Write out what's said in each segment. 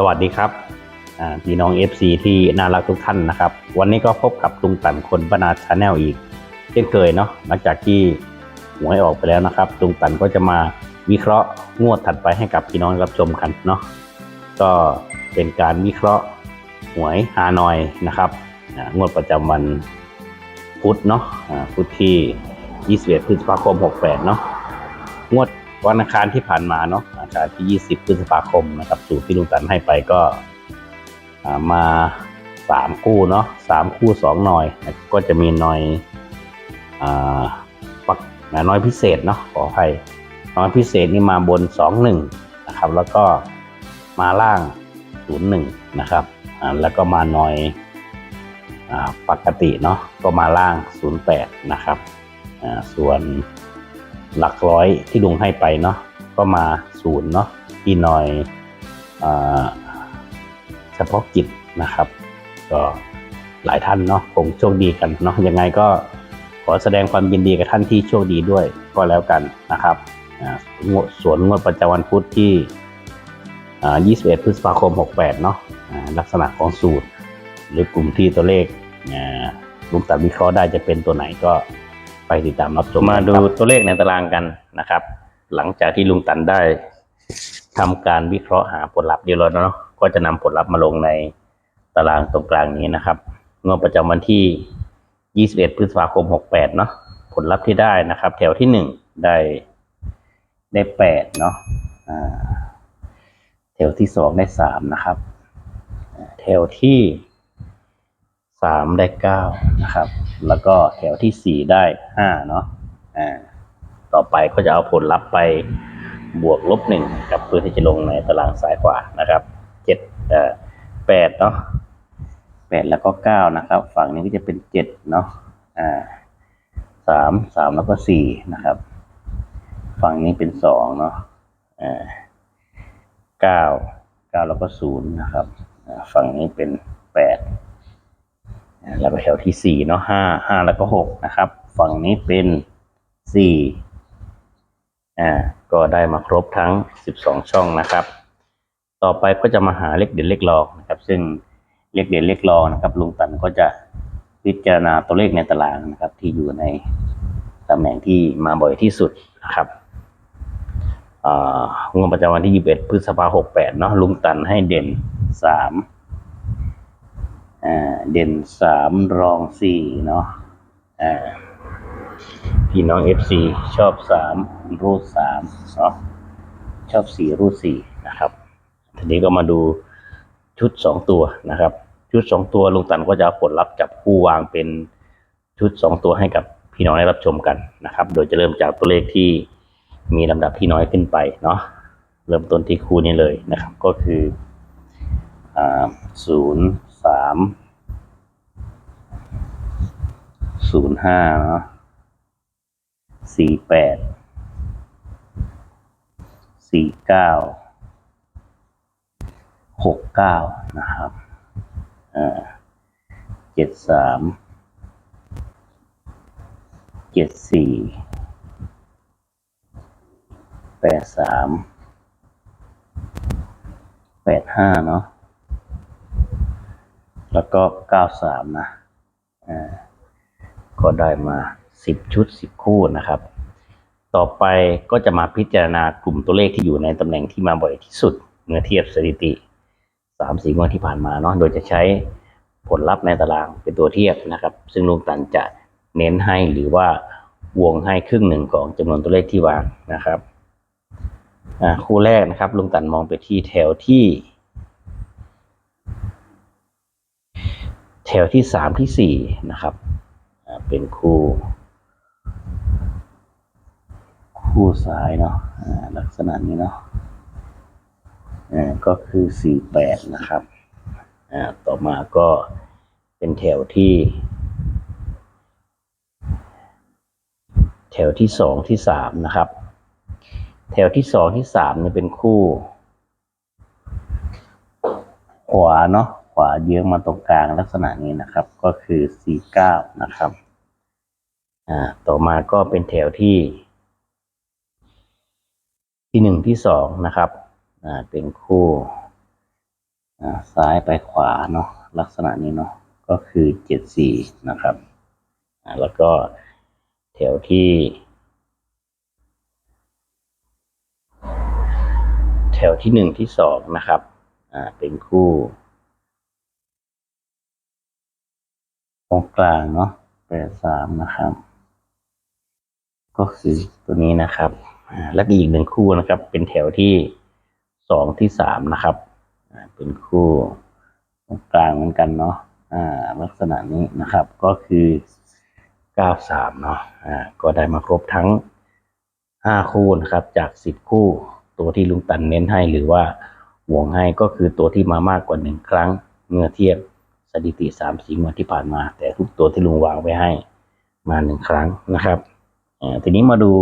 สวัสดีครับพี่น้อง FC ที่น่ารักทุกท่านนะครับ วันนี้ก็พบกับลุงตันคนบรรณาชาแนลอีกเช่นเคยเนาะหลังจากที่หวยออกไปแล้วนะครับลุงตันก็จะมาวิเคราะห์งวดถัดไปให้กับพี่น้องรับชมกันเนาะก็เป็นการวิเคราะห์หวยฮานอยนะครับงวดประจำวันพุธเนาะพุธที่ 21 พฤษภาคม 68 เนาะงวดวันอังคารที่ผ่านมาเนาะ อังคารที่ 20 พฤษภาคมนะครับสูตรที่ลุงตันให้ไปก็มาสามคู่เนาะสามคู่สองหน่อยนะก็จะมีหน่อยอปักน้อยพิเศษเนาะขออภัยน้อยพิเศษนี่มาบนสองหนึ่งนะครับ แล้วก็มาล่างศูนย์หนึ่งนะครับแล้วก็มาหน่อยอปกติเนาะก็มาล่างศูนย์แปดนะครับส่วนหลักร้อยที่ลุงให้ไปเนาะ ก็มาศูนย์เนาะที่หน่อยเฉพาะกิจนะครับ ก็หลายท่านเนาะคงโชคดีกันเนาะยังไงก็ขอแสดงความยินดีกับท่านที่โชคดีด้วยก็แล้วกันนะครับอ่างดสวนงวดประจำวันพุธที่อ่า21 พฤษภาคม 68 เนาะลักษณะของสูตร หรือกลุ่มที่ตัวเลขอ่าลุงตัดวิเคราะห์ได้จะเป็นตัวไหนก็ไปติดตามรับชมมาดูตัวเลขในตารางกันนะครับ หลังจากที่ลุงตันได้ทำการวิเคราะห์หาผลลัพธ์เดียวแล้วเนาะก็จะนำผลลัพธ์มาลงในตารางตรงกลางนี้นะครับงวดประจำวันที่ 21 พฤษภาคม 68 เนาะผลลัพธ์ที่ได้นะครับ แถวที่ 1 ได้ได้ 8 เนาะแถวที่ 2 ได้ 3 นะครับ แถวที่ 3 ได้ 9 นะครับ แล้วก็แถวที่ 4 ได้ 5 เนาะอ่า ต่อไปก็จะเอาผลลัพธ์ไปบวกลบหนึ่งกับเพื่อที่จะลงในตารางซ้ายขวานะครับเจ็ดเอ่อแปดเนาะแปดแล้วก็เก้านะครับ ฝั่งนี้ก็จะเป็นเจ็ดเนาะอ่าสามสามแล้วก็สี่นะครับ ฝั่งนี้เป็นสองเนาะอ่าเก้าเก้าแล้วก็ศูนย์นะครับฝั่งนี้เป็นแปดอ่าแล้วก็แถวที่สี่เนาะห้าห้าแล้วก็หกนะครับ ฝั่งนี้เป็นสี่ อ่าก็ได้มาครบทั้ง 12 ช่องนะครับ ต่อไปก็จะมาหาเลขเด่นเลขรองนะครับ ซึ่งเลขเด่นเลขรองนะครับ ลุงตันก็จะพิจารณาตัวเลขในตารางนะครับ ที่อยู่ในตำแหน่งที่มาบ่อยที่สุดนะครับงวดประจำวันที่ 21 พฤษภาคม68 เนาะลุงตันให้เด่น 3 เด่น 3 รอง 4 เนาะอ่า พี่น้อง FC ชอบสามรูดสามเนาะชอบสี่รูดสี่นะครับ ทีนี้ก็มาดูชุดสองตัวนะครับ ชุดสองตัวลุงตันก็จะผลลัพธ์จับคู่วางเป็นชุดสองตัวให้กับพี่น้องได้รับชมกันนะครับ โดยจะเริ่มจากตัวเลขที่มีลำดับที่น้อยขึ้นไปเนาะเริ่มต้นที่คู่นี้เลยนะครับ ก็คือศูนย์สามศูนย์ห้าเนาะ สี่แปดสี่เก้าหกเก้านะครับเจ็ดสามเจ็ดสี่แปดสามแปดห้าเนาะแล้วก็เก้าสามนะก็ได้มา สิบชุดสิบคู่นะครับ ต่อไปก็จะมาพิจารณากลุ่มตัวเลขที่อยู่ในตำแหน่งที่มาบ่อยที่สุด เมื่อเทียบสถิติสามสี่งวดที่ผ่านมาเนาะโดยจะใช้ผลลัพธ์ในตารางเป็นตัวเทียบนะครับ ซึ่งลุงตันจะเน้นให้หรือว่าวงให้ครึ่งหนึ่งของจำนวนตัวเลขที่วางนะครับคู่แรกนะครับลุงตันมองไปที่แถวที่ แถวที่สามที่สี่นะครับเป็นคู่ คู่ซ้ายเนาะลักษณะนี้เนาะก็คือสี่แปดนะครับ ต่อมาก็เป็นแถวที่ แถวที่สองที่สามนะครับ แถวที่สองที่สามเนี่ยเป็นคู่ ขวาเนาะขวาเยื้องมาตรงกลางลักษณะนี้นะครับ ก็คือสี่เก้านะครับ ต่อมาก็เป็นแถวที่ ที่หนึ่งที่สองนะครับอ่าเป็นคู่อ่าซ้ายไปขวาเนาะลักษณะนี้เนาะก็คือเจ็ดสี่นะครับอ่าแล้วก็แถวที่ แถวที่หนึ่งที่สองนะครับอ่าเป็นคู่ตรงกลางเนาะแปดสามนะครับ ก็คือตัวนี้นะครับ แล้วก็อีกหนึ่งคู่นะครับ เป็นแถวที่สองที่สามนะครับ เป็นคู่ตรงกลางเหมือนกันเนาะอ่า ลักษณะนี้นะครับ ก็คือเก้าสามเนาะอ่าก็ได้มาครบทั้งห้าคู่นะครับ จากสิบคู่ ตัวที่ลุงตันเน้นให้หรือว่าหวงให้ก็คือตัวที่มามากกว่าหนึ่งครั้ง เมื่อเทียบสถิติสามสี่งวดที่ผ่านมา แต่ทุกตัวที่ลุงวางไว้ให้มาหนึ่งครั้งนะครับทีนี้มาดู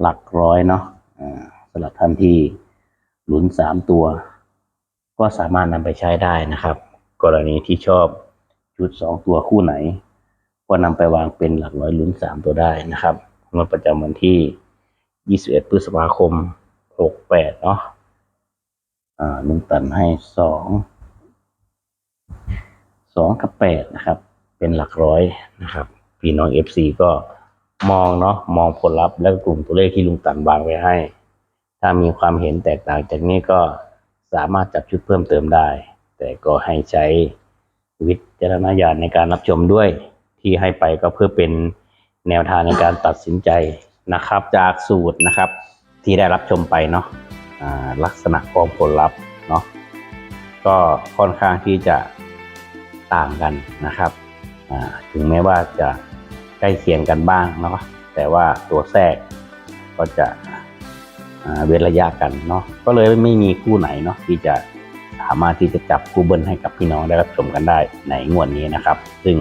หลักร้อยเนาะสำหรับท่านที่ลุ้นสามตัว ก็สามารถนำไปใช้ได้นะครับ กรณีที่ชอบชุดสองตัวคู่ไหน ก็นำไปวางเป็นหลักร้อยลุ้นสามตัวได้นะครับงวดประจำวันที่ 21 พฤษภาคม 68 เนาะอ่าลุงตันให้สองสองกับแปดนะครับ เป็นหลักร้อยนะครับ พี่น้อง FC ก็ มองเนาะมองผลลัพธ์และกลุ่มตัวเลขที่ลุงตันวางไว้ให้ ถ้ามีความเห็นแตกต่างจากนี้ก็สามารถจับชุดเพิ่มเติมได้ แต่ก็ให้ใช้วิจารณญาณในการรับชมด้วย ที่ให้ไปก็เพื่อเป็นแนวทางในการตัดสินใจนะครับ จากสูตรนะครับ ที่ได้รับชมไปเนาะอ่าลักษณะของผลลัพธ์เนาะก็ค่อนข้างที่จะต่างกันนะครับถึงแม้ว่าจะ ใกล้เคียงกันบ้างเนาะแต่ว่าตัวแทรกก็จะเว้นระยะกันเนาะก็เลยไม่มีคู่ไหนเนาะที่จะสามารถที่จะจับคู่เบิ้ลให้กับพี่น้องได้รับชมกันได้ในงวดนี้นะครับ ซึ่ง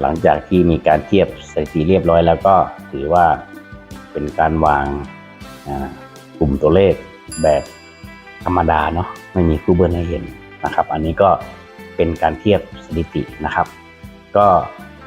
หลังจากที่มีการเทียบสถิติเรียบร้อยแล้วก็ถือว่าเป็นการวางกลุ่มตัวเลขแบบธรรมดาเนาะไม่มีคู่เบิ้ลให้เห็นนะครับ อันนี้ก็เป็นการเทียบสถิตินะครับ ก็